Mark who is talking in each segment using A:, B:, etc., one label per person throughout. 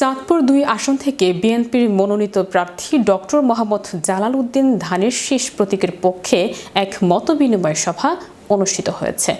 A: চাঁদপুর দুই আসন থেকে বিএনপির মনোনীত প্রার্থী ডক্টর মোহাম্মদ জালাল উদ্দিন ধানের শেষ প্রতীকের পক্ষে এক মতবিনিময় সভা অনুষ্ঠিত হয়েছে।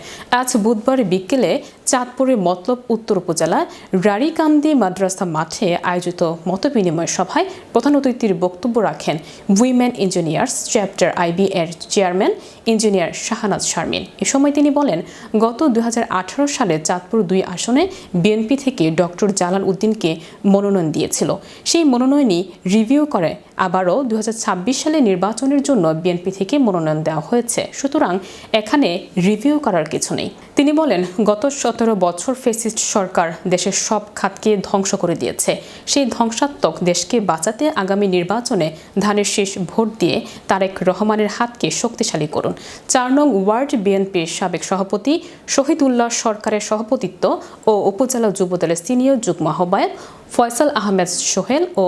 A: আজ বুধবার বিকেলে চাঁদপুরের মতলব উত্তর উপজেলার রাড়িকান্দি মাদ্রাসা মাঠে আয়োজিত মতবিনিময় সভায় প্রধান অতিথির বক্তব্য রাখেন উইমেন ইঞ্জিনিয়ার্স চ্যাপ্টার আইবি এর চেয়ারম্যান ইঞ্জিনিয়ার শাহানাজ শারমিন। এ সময় তিনি বলেন, গত দু হাজার আঠারো সালে চাঁদপুর দুই আসনে বিএনপি থেকে ডক্টর জালাল উদ্দিনকে মনোনয়ন দিয়েছিল। সেই মনোনয়নই রিভিউ করে। আবারও দু হাজার ছাব্বিশ সালে নির্বাচনের জন্য বিএনপি থেকে মনোনয়ন দেওয়া হয়েছে। সুতরাং এখানে রিভিউ করার কিছু নেই। তিনি বলেন, গত সতেরো বছর ফেসিস্ট সরকার দেশের সব খাতকে ধ্বংস করে দিয়েছে। সেই ধ্বংসাত্মক দেশকে বাঁচাতে আগামী নির্বাচনে ধানের শীষ ভোট দিয়ে তারেক রহমানের হাতকে শক্তিশালী করুন। চার নং ওয়ার্ড বিএনপির সাবেক সভাপতি শহীদুল্লাহ সরকারের সভাপতিত্ব ও উপজেলা যুবদলের সিনিয়র যুগ্ম আহ্বায়ক ফয়সাল আহমেদ সোহেল ও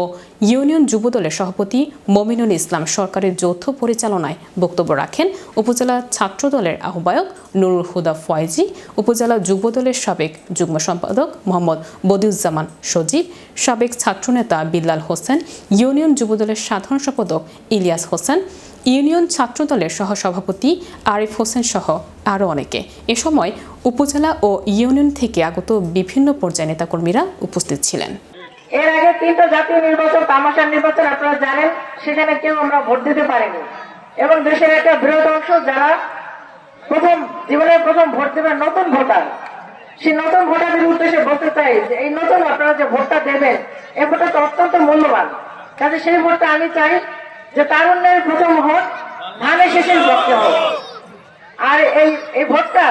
A: ইউনিয়ন যুবদলের সভাপতি মমিনুল ইসলাম সরকারের যৌথ পরিচালনায় বক্তব্য রাখেন উপজেলা ছাত্রদলের আহ্বায়ক নুরুল হুদা ফয়েজি উপজেলা যুবদলের সাবেক যুগ্ম সম্পাদক মোহাম্মদ বদিউজ্জামান সজীব, সাবেক ছাত্রনেতা বিল্লাল হোসেন, ইউনিয়ন যুবদলের সাধারণ সম্পাদক ইলিয়াস হোসেন, ইউনিয়ন ছাত্রদলের সহসভাপতি আরিফ হোসেন সহ আরও অনেকে। এ সময় উপজেলা ও ইউনিয়ন থেকে আগত বিভিন্ন পর্যায়ের নেতাকর্মীরা উপস্থিত ছিলেন।
B: এর আগে তিনটা জাতীয় নির্বাচন তামাশার নির্বাচন আপনারা জানেন, সেখানে কেউ আমরা ভোট দিতে পারিনি। এবং দেশের একটা বৃহৎ অংশ যারা প্রথম জীবনের প্রথম ভোট দেবেন নতুন ভোটার। সেই নতুন ভোটারদের উদ্দেশ্যে বলতে চাই যে এই নতুন আপনারা যে ভোটটা দেবেন, এই ভোটটা তো অত্যন্ত মূল্যবান। কাজে সেই ভোটটা আমি চাই যে তারুণ্যের প্রথম ভোট ধানের শেষের পক্ষে হোক। আর এই এই ভোটটা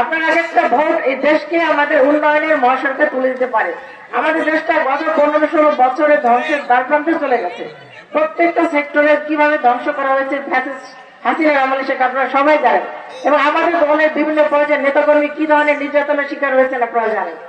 B: আপনার এক একটা ভোট এই দেশকে আমাদের উন্নয়নের মহাসড়কে তুলে দিতে পারে। আমাদের দেশটা গত পনেরো ষোলো বছরে ধ্বংসের দ্বারপ্রান্তে চলে গেছে। প্রত্যেকটা সেক্টরে কীভাবে ধ্বংস করা হয়েছে ফ্যাসিস্ট হাসিনার আমলে সে আপনারা সবাই জানেন এবং আমাদের দলের বিভিন্ন পর্যায়ের নেতাকর্মী কি ধরনের নির্যাতনের শিকার হয়েছেন আপনারা জানেন।